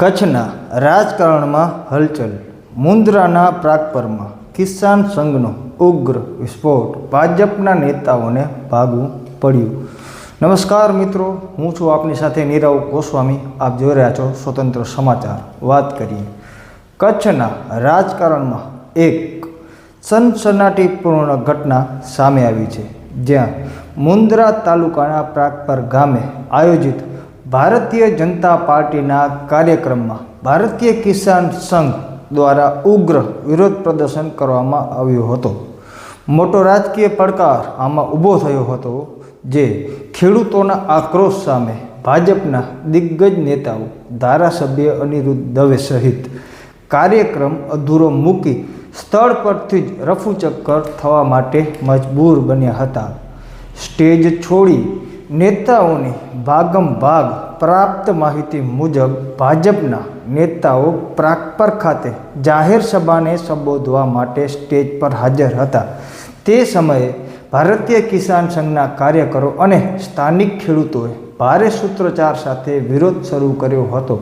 કચ્છના રાજકારણમાં હલચલ મુન્દ્રાના પ્રાગપરમાં, કિસાન સંઘનો ઉગ્ર વિસ્ફોટ ભાજપના નેતાઓને ભાગવું પડ્યું. નમસ્કાર મિત્રો, હું છું આપની સાથે નીરવ ગોસ્વામી. આપ જોઈ રહ્યા છો સ્વતંત્ર સમાચાર. વાત કરીએ. કચ્છના રાજકારણમાં એક સનસનાટીપૂર્ણ ઘટના સામે આવી છે. જ્યાં મુન્દ્રા તાલુકાના પ્રાગપર ગામે આયોજિત ભારતીય જનતા પાર્ટીના કાર્યક્રમમાં ભારતીય કિસાન સંઘ દ્વારા ઉગ્ર વિરોધ પ્રદર્શન કરવામાં આવ્યો હતો. મોટો રાજકીય પડકાર આમાં ઊભો થયો હતો જે ખેડૂતોના આક્રોશ સામે ભાજપના દિગ્ગજ નેતાઓ, ધારાસભ્ય અનિરુદ્ધ દવે સહિત કાર્યક્રમ અધૂરો મૂકી સ્થળ પરથી જ રફુચક્કર થવા માટે મજબૂર બન્યા હતા. સ્ટેજ છોડી નેતાઓની ભાગમ ભાગ પ્રાપ્ત માહિતી મુજબ ભાજપના નેતાઓ પ્રાગપર ખાતે જાહેર સભાને સંબોધવા માટે સ્ટેજ પર હાજર હતા. તે સમયે ભારતીય કિસાન સંઘના કાર્યકરો અને સ્થાનિક ખેડૂતોએ ભારે સૂત્રોચ્ચાર સાથે વિરોધ શરૂ કર્યો હતો.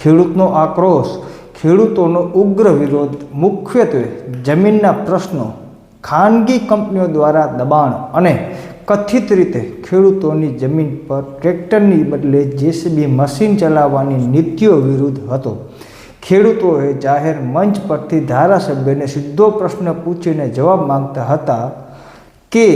ખેડૂતનો આક્રોશ, ખેડૂતોનો ઉગ્ર વિરોધ, મુખ્યત્વે જમીનના પ્રશ્નો, ખાનગી કંપનીઓ દ્વારા દબાણ અને કથિત રીતે ખેડૂતોની જમીન પર ટ્રેક્ટરની બદલે જેસીબી મશીન ચલાવવાની નીતિઓ વિરુદ્ધ હતો. ખેડૂતોએ જાહેર મંચ પરથી ધારાસભ્યને સીધો પ્રશ્ન પૂછીને જવાબ માંગતા હતા કે,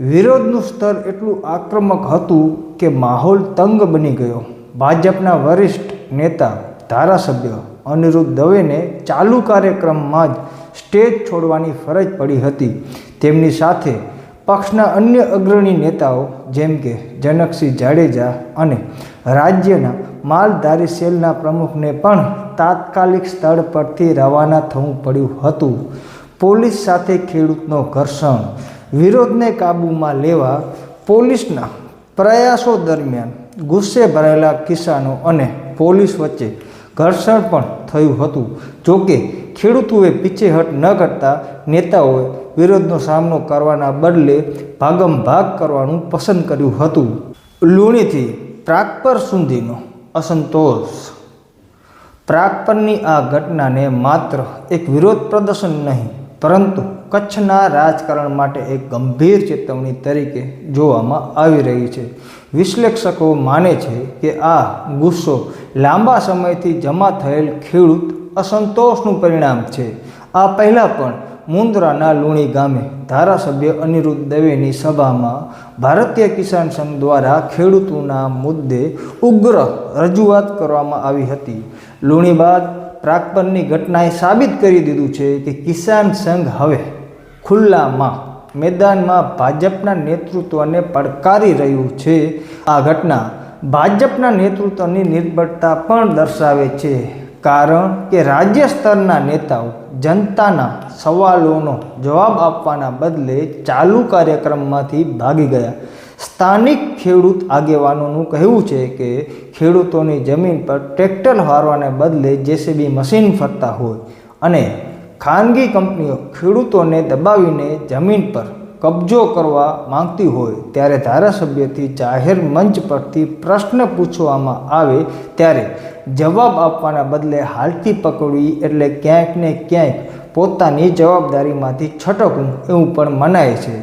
વિરોધનું સ્તર એટલું આક્રમક હતું કે માહોલ તંગ બની ગયો. ભાજપના વરિષ્ઠ નેતા, ધારાસભ્ય અનિરુદ્ધ દવેને ચાલુ કાર્યક્રમમાં જ સ્ટેજ છોડવાની ફરજ પડી હતી. તેમની સાથે પક્ષના અન્ય અગ્રણી નેતાઓ જેમ કે જનકસિંહ જાડેજા અને રાજ્યના માલધારી સેલના પ્રમુખને પણ તાત્કાલિક સ્થળ પરથી રવાના થવું પડ્યું હતું. પોલીસ સાથે ખેડૂતનો ઘર્ષણ, વિરોધને કાબૂમાં લેવા, પોલીસના પ્રયાસો દરમિયાન ગુસ્સે ભરાયેલા કિસાનો અને પોલીસ વચ્ચે ઘર્ષણ પણ થયું હતું. જોકે ખેડૂતોએ પીછેહટ ન કરતા નેતાઓએ વિરોધનો સામનો કરવાના બદલે ભાગમ ભાગ કરવાનું પસંદ કર્યું હતું. લૂણીથી પ્રાગપર સુધીનો અસંતોષ. પ્રાગપરની આ ઘટનાને માત્ર એક વિરોધ પ્રદર્શન નહીં, પરંતુ કચ્છના રાજકારણ માટે એક ગંભીર ચેતવણી તરીકે જોવામાં આવી રહી છે. વિશ્લેષકો માને છે કે આ ગુસ્સો લાંબા સમયથી જમા થયેલ ખેડૂત અસંતોષનું પરિણામ છે. આ પહેલાં પણ મુન્દ્રાના લુણી ગામે ધારાસભ્ય અનિરુદ્ધ દવેની સભામાં ભારતીય કિસાન સંઘ દ્વારા ખેડૂતોના મુદ્દે ઉગ્ર રજૂઆત કરવામાં આવી હતી. લુણી બાદ પ્રાગપનની ઘટનાએ સાબિત કરી દીધું છે કે કિસાન સંઘ હવે ખુલ્લામાં મેદાનમાં ભાજપના નેતૃત્વને પડકારી રહ્યું છે. આ ઘટના ભાજપના નેતૃત્વની નિર્ભરતા પણ દર્શાવે છે. કારણ કે રાજ્ય સ્તરના નેતાઓ જનતાના સવાલોનો જવાબ આપવાના બદલે ચાલુ કાર્યક્રમમાંથી ભાગી ગયા. સ્થાનિક ખેડૂત આગેવાનોનું કહેવું છે કે ખેડૂતોની જમીન પર ટ્રેક્ટર હારવાને બદલે જેસીબી મશીન ફરતા હોય અને ખાનગી કંપનીઓ ખેડૂતોને દબાવીને જમીન પર કબજો કરવા માંગતી હોય ત્યારે ધારાસભ્યથી જાહેર મંચ પરથી પ્રશ્ન પૂછવામાં આવે ત્યારે જવાબ આપવાના બદલે હાલતી પકડવી એટલે ક્યાંક ને ક્યાંક પોતાની જવાબદારીમાંથી છટકવું એવું પણ મનાય છે.